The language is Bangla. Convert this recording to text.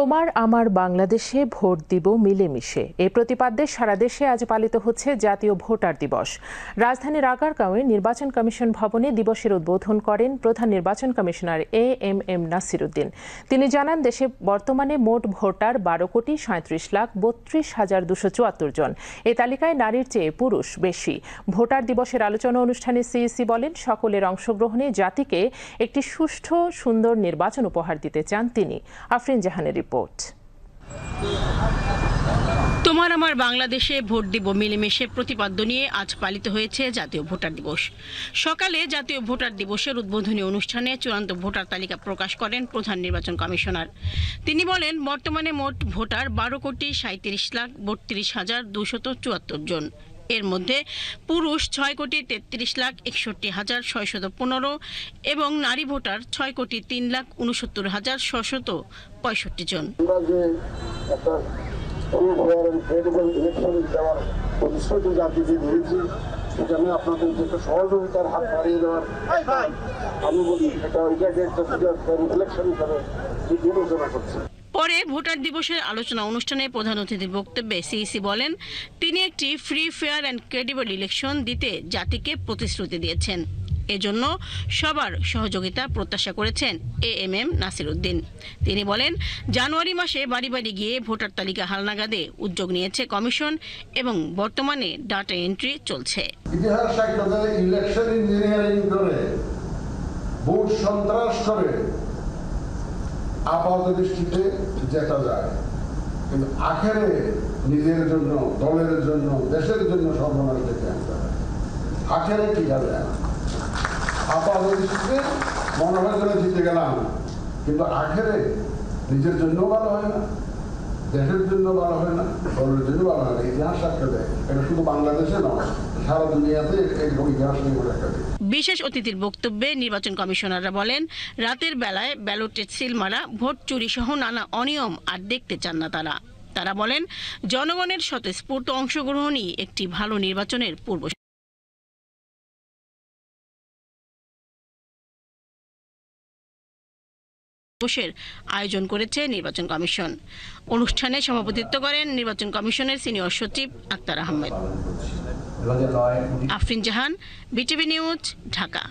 তোমার আমার বাংলাদেশে ভোট দিব মিলেমিশে। এ প্রতিপাদ্যে সারা দেশে আজ পালিত হচ্ছে জাতীয় ভোটার দিবস। রাজধানীর আগারগাঁওয়ে নির্বাচন কমিশন ভবনে দিবসের উদ্বোধন করেন প্রধান নির্বাচন commissioner A M M Nasir Uddin তিনি জানান, দেশে বর্তমানে মোট ভোটার বারো কোটি সাঁত্রিশ লাখ বত্রিশ হাজার দুশো চুয়াত্তর জন। এ তালিকায় নারীর চেয়ে পুরুষ বেশি। ভোটার দিবসের আলোচনা অনুষ্ঠানে সিইসি বলেন, সকলের অংশগ্রহণে জাতিকে একটি সুষ্ঠু, সুন্দর নির্বাচন উপহার দিতে চান তিনি। আফরিন জাহানের রিপোর্ট তোমার আমার বাংলাদেশে ভোট দিব মিলেমিশে প্রতিপাদ্য নিয়ে আজ পালিত হয়েছে জাতীয় ভোটার দিবস। সকালে জাতীয় ভোটার দিবসের উদ্বোধনী অনুষ্ঠানে চূড়ান্ত ভোটার তালিকা প্রকাশ করেন প্রধান নির্বাচন কমিশনার। তিনি বলেন, বর্তমানে মোট ভোটার বারো কোটি সাঁত্রিশ লাখ বত্রিশ হাজার দুশত চুয়াত্তর জন। এর মধ্যে পুরুষ ছয় কোটি তেত্রিশ লাখ একষট্টি হাজার ছয়শত পনেরো এবং নারী ভোটার ছয় কোটি তিন লাখ উনসত্তর হাজার ছশত পঁয়ষট্টি জন। সেখানে আপনাদের যে সহযোগিতার হাত বাড়িয়ে দেওয়ার আমি বলি এটা ওইটাকে একটা রিফ্লেকশন হিসাবে বিবেচনা করছি। পরে ভোটার দিবসের আলোচনা অনুষ্ঠানে প্রধান অতিথির বক্তব্যে সিইসি বলেন, তিনি একটি free fair and credible election দিতে জাতিকে প্রতিশ্রুতি দিয়েছেন। এজন্য সবার সহযোগিতা প্রত্যাশা করেছেন A M M Nasir Uddin. তিনি বলেন, জানুয়ারি মাসে বাড়ি বাড়ি গিয়ে ভোটার তালিকা হালনাগাদে উদ্যোগ নিয়েছে কমিশন এবং বর্তমানে ডাটা এন্ট্রি চলছে। ইলেকশন ইঞ্জিনিয়ারিং করে, ভোট সন্ত্রাস করে আপাত দৃষ্টিতে জেতা যায়, কিন্তু আখেরে নিজের জন্য, দলের জন্য, দেশের জন্য সর্বনাশ ডেকে আনতে হয়। আখেরে ঠিক আছে আপাত দৃষ্টিতে মনে হয় জিতে গেলাম, কিন্তু আখেরে নিজের জন্য ভালো হয় না। দেশের জন্য ভালো হয় না দলের জন্য ভালো হয় না, ইতিহাস সাক্ষ্য দেয় এটা শুধু বাংলাদেশে নয়, সারা দুনিয়াতে এরকম ইতিহাস একটা বিশেষ অতিথির বক্তব্যে নির্বাচন কমিশনাররা বলেন, রাতের বেলায় ব্যালটে সিল মারা, ভোট চুরি সহ নানা অনিয়ম আর দেখতে চান না তারা। তারা বলেন, জনগণের স্বতঃস্ফূর্ত অংশগ্রহণই একটি ভালো নির্বাচনের পূর্ব দিবসের আয়োজন করেছে নির্বাচন কমিশন। অনুষ্ঠানে সভাপতিত্ব করেন নির্বাচন কমিশনের সিনিয়র সচিব Akhtar Ahmed. Afrin Jahan BTV news Dhaka.